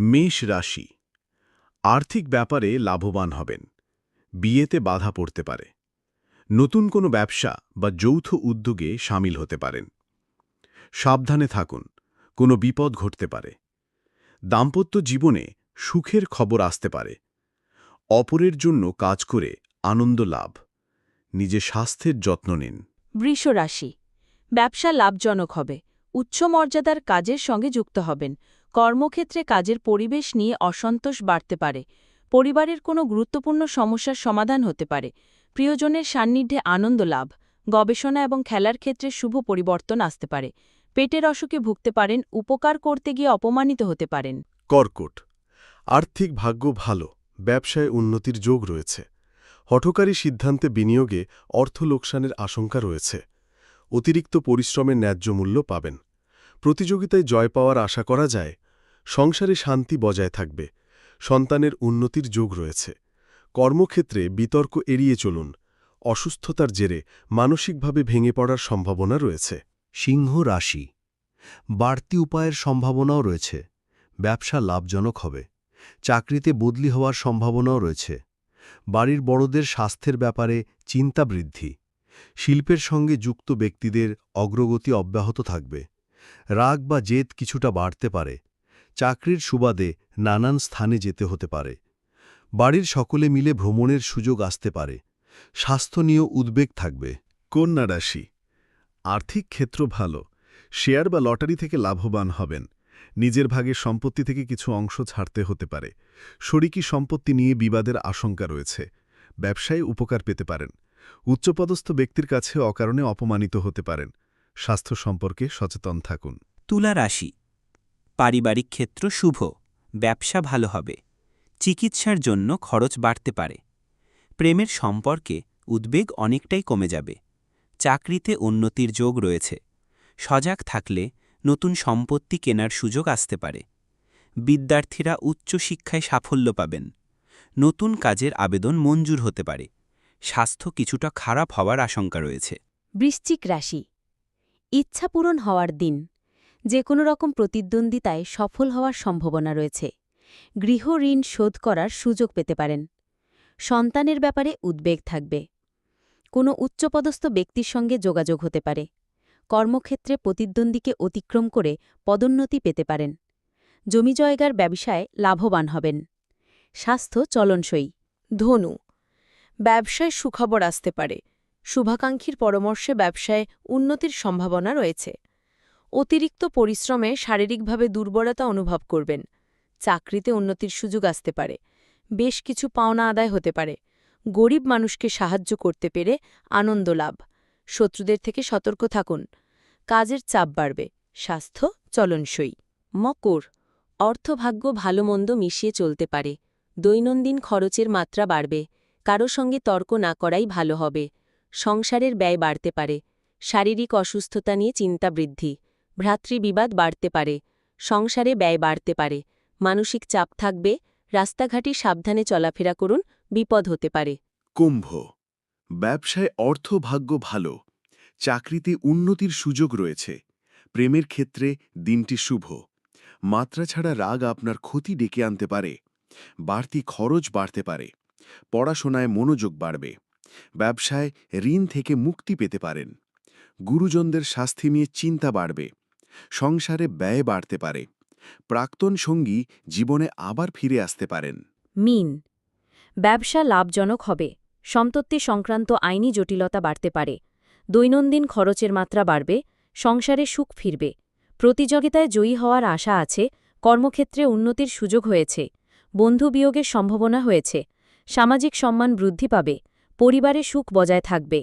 মেষ রাশি। আর্থিক ব্যাপারে লাভবান হবেন। বিয়েতে বাধা পড়তে পারে। নতুন কোনো ব্যবসা বা যৌথ উদ্যোগে সামিল হতে পারেন। সাবধানে থাকুন, কোনো বিপদ ঘটতে পারে। দাম্পত্য জীবনে সুখের খবর আসতে পারে। অপরের জন্য কাজ করে আনন্দ লাভ। নিজে স্বাস্থ্যের যত্ন নিন। বৃষ রাশি। ব্যবসা লাভজনক হবে। উচ্চ মর্যাদার কাজের সঙ্গে যুক্ত হবেন। কর্মক্ষেত্রে কাজের পরিবেশ নিয়ে অসন্তোষ বাড়তে পারে। পরিবারের কোনো গুরুত্বপূর্ণ সমস্যার সমাধান হতে পারে। প্রিয়জনের সান্নিধ্যে আনন্দ লাভ, গবেষণা এবং খেলার ক্ষেত্রে শুভ পরিবর্তন আসতে পারে। পেটের অসুখে ভুগতে পারেন, উপকার করতে গিয়ে অপমানিত হতে পারেন। কর্কট, আর্থিক ভাগ্য ভালো, ব্যবসায় উন্নতির যোগ রয়েছে। হঠকারী সিদ্ধান্তে বিনিয়োগে অর্থ লোকসানের আশঙ্কা রয়েছে। অতিরিক্ত পরিশ্রমের ন্যায্য মূল্য পাবেন। প্রতিযোগিতায় জয় পাওয়ার আশা করা যায়, সংসারে শান্তি বজায় থাকবে, সন্তানের উন্নতির যোগ রয়েছে। কর্মক্ষেত্রে বিতর্ক এড়িয়ে চলুন, অসুস্থতার জেরে মানসিকভাবে ভেঙে পড়ার সম্ভাবনা রয়েছে। সিংহ রাশি, বাড়তি উপায়ের সম্ভাবনাও রয়েছে, ব্যবসা লাভজনক হবে, চাকরিতে বদলি হওয়ার সম্ভাবনাও রয়েছে, বাড়ির বড়দের স্বাস্থ্যের ব্যাপারে চিন্তা বৃদ্ধি, শিল্পের সঙ্গে যুক্ত ব্যক্তিদের অগ্রগতি অব্যাহত থাকবে। রাগ বা জেদ কিছুটা বাড়তে পারে। চাকরির সুবাদে নানান স্থানে যেতে হতে পারে। বাড়ির সকলে মিলে ভ্রমণের সুযোগ আসতে পারে। স্বাস্থ্য নিয়েও উদ্বেগ থাকবে। কন্যা রাশি, আর্থিক ক্ষেত্র ভালো। শেয়ার বা লটারি থেকে লাভবান হবেন। নিজের ভাগে সম্পত্তি থেকে কিছু অংশ ছাড়তে হতে পারে। শরিকি সম্পত্তি নিয়ে বিবাদের আশঙ্কা রয়েছে। ব্যবসায় উপকার পেতে পারেন। উচ্চপদস্থ ব্যক্তির কাছে অকারণে অপমানিত হতে পারেন। স্বাস্থ্য সম্পর্কে সচেতন থাকুন। তুলা রাশি। পারিবারিক ক্ষেত্র শুভ ব্যবসা ভালো হবে চিকিৎসার জন্য খরচ বাড়তে পারে। প্রেমের সম্পর্কে উদ্বেগ অনেকটাই কমে যাবে। চাকরিতে উন্নতির যোগ রয়েছে। সজাগ থাকলে নতুন সম্পত্তি কেনার সুযোগ আসতে পারে। বিদ্যার্থীরা উচ্চশিক্ষায় সাফল্য পাবেন। নতুন কাজের আবেদন মঞ্জুর হতে পারে। স্বাস্থ্য কিছুটা খারাপ হওয়ার আশঙ্কা রয়েছে। বৃশ্চিক রাশি। ইচ্ছা পূরণ হওয়ার দিন। যে কোনো রকম প্রতিদ্বন্দ্বিতায় সফল হওয়ার সম্ভাবনা রয়েছে। গৃহ ঋণ শোধ করার সুযোগ পেতে পারেন। সন্তানের ব্যাপারে উদ্বেগ থাকবে। কোনো উচ্চপদস্থ ব্যক্তির সঙ্গে যোগাযোগ হতে পারে। কর্মক্ষেত্রে প্রতিদ্বন্দ্বীকে অতিক্রম করে পদোন্নতি পেতে পারেন। জমি জয়গার ব্যবসায় লাভবান হবেন। স্বাস্থ্য চলনসই। ধনু, ব্যবসায় সুখবর আসতে পারে। শুভাকাঙ্ক্ষীর পরামর্শে ব্যবসায় উন্নতির সম্ভাবনা রয়েছে। অতিরিক্ত পরিশ্রমে শারীরিকভাবে দুর্বলতা অনুভব করবেন। চাকরিতে উন্নতির সুযোগ আসতে পারে। বেশ কিছু পাওনা আদায় হতে পারে। গরিব মানুষকে সাহায্য করতে পেরে আনন্দ লাভ। শত্রুদের থেকে সতর্ক থাকুন। কাজের চাপ বাড়বে। স্বাস্থ্য চলনসই। মকর। অর্থভাগ্য ভালোমন্দ মিশিয়ে চলতে পারে। দৈনন্দিন খরচের মাত্রা বাড়বে। কারও সঙ্গে তর্ক না করাই ভালো হবে। সংসারের ব্যয় বাড়তে পারে, শারীরিক অসুস্থতা নিয়ে চিন্তা বৃদ্ধি, ভ্রাতৃবিবাদ বাড়তে পারে, সংসারে ব্যয় বাড়তে পারে, মানসিক চাপ থাকবে, রাস্তাঘাটে সাবধানে চলাফেরা করুন, বিপদ হতে পারে। কুম্ভ, ব্যবসায় অর্থভাগ্য ভালো, চাকরিতে উন্নতির সুযোগ রয়েছে, প্রেমের ক্ষেত্রে দিনটি শুভ, মাত্রা ছাড়া রাগ আপনার ক্ষতি ডেকে আনতে পারে, বাড়তি খরচ বাড়তে পারে, পড়াশোনায় মনোযোগ বাড়বে। ব্যবসায় ঋণ থেকে মুক্তি পেতে পারেন। গুরুজনদের স্বাস্থ্য নিয়ে চিন্তা বাড়বে। সংসারে ব্যয় বাড়তে পারে। প্রাক্তন সঙ্গী জীবনে আবার ফিরে আসতে পারেন। মিন। ব্যবসা লাভজনক হবে। সম্পত্তি সংক্রান্ত আইনি জটিলতা বাড়তে পারে। দৈনন্দিন খরচের মাত্রা বাড়বে। সংসারে সুখ ফিরবে। প্রতিযোগিতায় জয়ী হওয়ার আশা আছে। কর্মক্ষেত্রে উন্নতির সুযোগ হয়েছে। বন্ধু বিয়োগের সম্ভাবনা হয়েছে। সামাজিক সম্মান বৃদ্ধি পাবে। পরিবারে সুখ বজায় থাকবে।